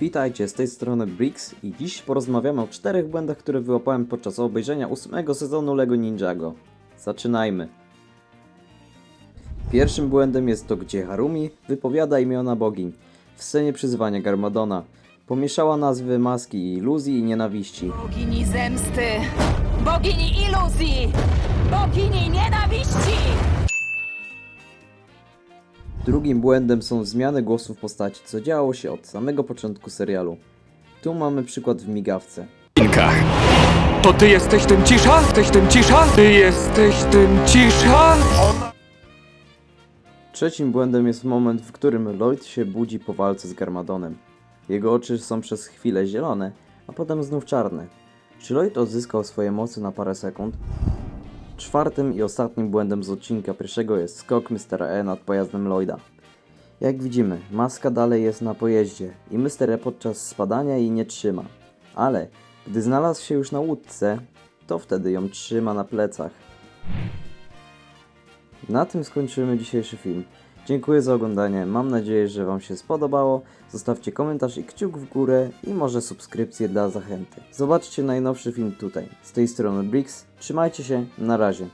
Witajcie, z tej strony Brix i dziś porozmawiamy o czterech błędach, które wyłapałem podczas obejrzenia ósmego sezonu LEGO Ninjago. Zaczynajmy. Pierwszym błędem jest to, gdzie Harumi wypowiada imiona bogiń. W scenie przyzywania Garmadona. Pomieszała nazwy maski iluzji i nienawiści. Bogini zemsty! Bogini iluzji! Bogini Drugim błędem są zmiany głosów postaci, co działo się od samego początku serialu. Tu mamy przykład w migawce. To ty jesteś ten cisza? Jesteś ten cisza? Ty jesteś ten cisza? Trzecim błędem jest moment, w którym Lloyd się budzi po walce z Garmadonem. Jego oczy są przez chwilę zielone, a potem znów czarne. Czy Lloyd odzyskał swoje mocy na parę sekund? Czwartym i ostatnim błędem z odcinka pierwszego jest skok Mr. E nad pojazdem Lloyda. Jak widzimy, maska dalej jest na pojeździe i Mr. E podczas spadania jej nie trzyma. Ale gdy znalazł się już na łódce, to wtedy ją trzyma na plecach. Na tym skończymy dzisiejszy film. Dziękuję za oglądanie, mam nadzieję, że Wam się spodobało. Zostawcie komentarz i kciuk w górę i może subskrypcję dla zachęty. Zobaczcie najnowszy film tutaj. Z tej strony Brix. Trzymajcie się, na razie.